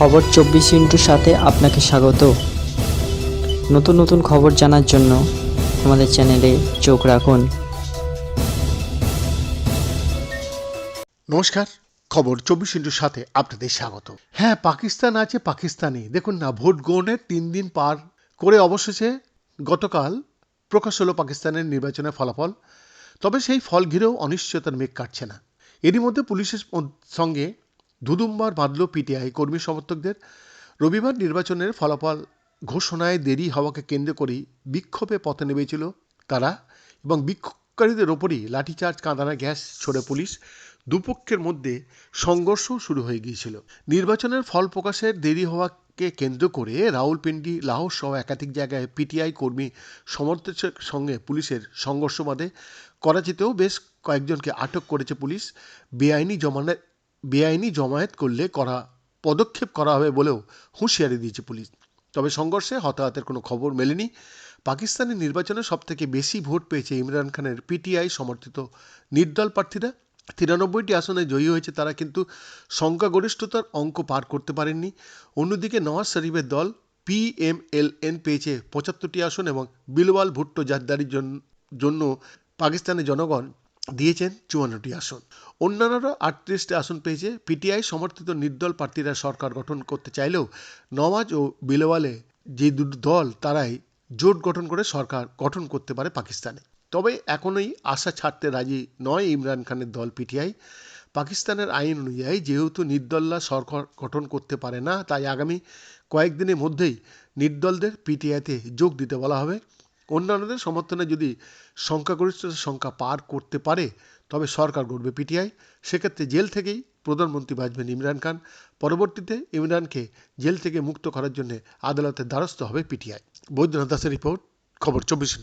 খবর চব্বিশ ইন্টুর সাথে আপনাকে স্বাগত। নতুন নতুন খবর জানার জন্য আমাদের চ্যানেলে চোখ রাখুন। নমস্কার, খবর চব্বিশ ইন্টুর সাথে আপনাদের স্বাগত। হ্যাঁ পাকিস্তান আছে, পাকিস্তানি। দেখুন না, ভোট গ্রহণের তিন দিন পার করে অবশেষে গতকাল প্রকাশ হলো পাকিস্তানের নির্বাচনের ফলাফল। তবে সেই ফল ঘিরেও অনিশ্চয়তার মেঘ কাটছে না। এরই মধ্যে পুলিশের সঙ্গে ধুদুম্বার বাঁধল পিটিআই কর্মী সমর্থকদের। রবিবার নির্বাচনের ফলাফল ঘোষণায় দেরি হওয়াকে কেন্দ্র করেই বিক্ষোভে পথে নেমেছিল তারা এবং বিক্ষোভকারীদের ওপরই লাঠিচার্জ, কাঁদানা গ্যাস ছড়ে পুলিশ দুপক্ষের মধ্যে সংঘর্ষ শুরু হয়ে গিয়েছিল। নির্বাচনের ফল প্রকাশের দেরি হওয়াকে কেন্দ্র করে রাউলপিন্ডি লাহোর সহ একাধিক জায়গায় পিটিআই কর্মী সমর্থকের সঙ্গে পুলিশের সংঘর্ষ বাঁধে। করাচিতেও বেশ কয়েকজনকে আটক করেছে পুলিশ। বেআইনি জমায়েত বেআইনি জমায়েত করলে করা, পদক্ষেপ করা হবে বলেও হুঁশিয়ারি দিয়েছে পুলিশ। তবে সংঘর্ষে হতাহতের কোনো খবর মেলেনি। পাকিস্তানের নির্বাচনে সবথেকে বেশি ভোট পেয়েছে ইমরান খানের পিটিআই সমর্থিত নির্দল প্রার্থীরা। তিরানব্বইটি আসনে জয়ী হয়েছে তারা কিন্তু সংখ্যাগরিষ্ঠতার অঙ্ক পার করতে পারেননি। অন্যদিকে নওয়াজ শরীফের দল পিএমএলএন পেয়েছে পঁচাত্তরটি আসন এবং বিলওয়াল ভুট্টো জারদারির জন- জন্য পাকিস্তানের জনগণ দিয়েছেন চুয়ান্নটি আসন। অন্যান্যরা আটত্রিশটি আসন পেয়েছে। পিটিআই সমর্থিত নির্দল প্রার্থীরা সরকার গঠন করতে চাইলেও নওয়াজ ও বিলওয়ালে যে দুটো দল, তারাই জোট গঠন করে সরকার গঠন করতে পারে পাকিস্তানে। তবে এখনই আশা ছাড়তে রাজি নয় ইমরান খানের দল পিটিআই। পাকিস্তানের আইন অনুযায়ী যেহেতু নির্দলরা সরকার গঠন করতে পারে না, তাই আগামী কয়েকদিনের মধ্যেই নির্দলদের পিটিআইতে যোগ দিতে বলা হবে। অন্যান্যদের সমর্থনে যদি সংখ্যাগরিষ্ঠতার সংখ্যা পার করতে পারে, তবে সরকার গড়বে পিটিআই। সেক্ষেত্রে জেল থেকেই প্রধানমন্ত্রী বাঁচবেন ইমরান খান। পরবর্তীতে ইমরানকে জেল থেকে মুক্ত করার জন্য আদালতের দ্বারস্থ হবে পিটিআই। বৈদ্যনাথ দাসের রিপোর্ট, খবর চব্বিশ